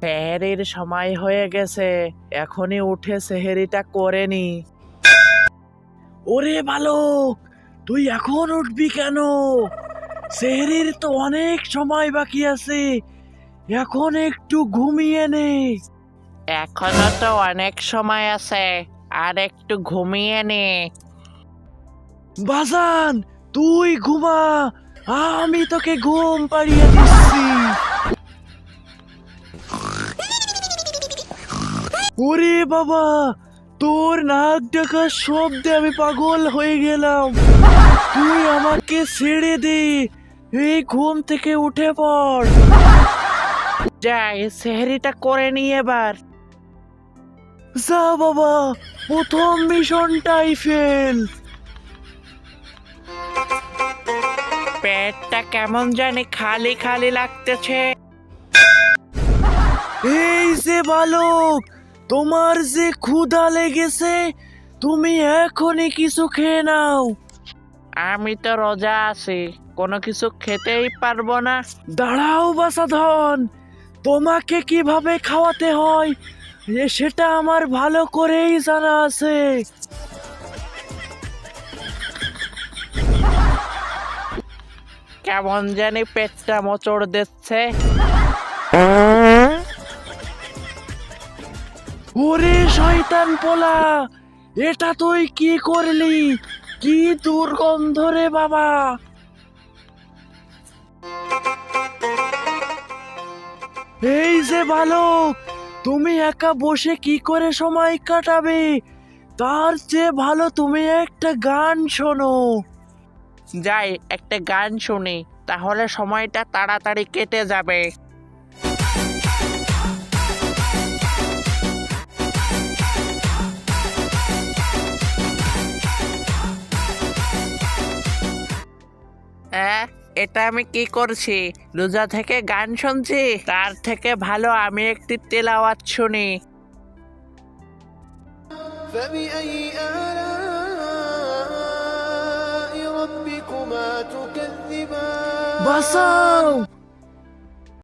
সেহেরির সময় হয়ে গেছে, এখনই উঠে সেহেরিটা করে নি। ওরে বালক, তুই এখন উঠবি কেন? সেহেরির তো অনেক সময় বাকি আছে, এখন একটু ঘুমিয়ে নে। এখনও তো অনেক সময় আছে, আর একটু ঘুমিয়ে নে। বাজান, তুই ঘুমা, আমি তোকে ঘুম পাড়িয়ে দিচ্ছি। ওরে বাবা, তোর নাক ডাকার শব্দে আমি পাগল হয়ে গেলাম। তুই আমাকে ছেড়ে দে, এই ঘুম থেকে উঠে পড়। যাই সেহরিটা করে নি এবার। যা বাবা, প্রথম মিশনটাই ফেল। পেটটা কেমন জানি খালি খালি লাগতেছে। এই যে বালক তোমার যে ক্ষুধা লেগেছে তুমি এখনই কিছু খেয়ে নাও। আমি তো রোজা আছি কোনো কিছু খেতেই পারব না। দাঁড়াও বাসাধন তোমাকে কীভাবে খাওয়াতে হয় এ সেটা আমার ভালো করেই জানা আছে। কেমন জানি পেটটা মোচড় দিচ্ছে। ওরে শয়তান পোলা, এটা তুই কি করলি? কি দুর্গন্ধ রে বাবা? এই যে বালক, তুমি একা বসে কি করে সময় কাটাবে? তার চেয়ে ভালো তুমি একটা গান শোনো। যাই, একটা গান শুনি, তাহলে সময়টা তাড়াতাড়ি কেটে যাবে। অ্যাঁ এটা আমি কি করছি? রোজা থেকে গান শুনছি? তার থেকে ভালো আমি একটি তেলাওয়াত শুনি। বাসাও!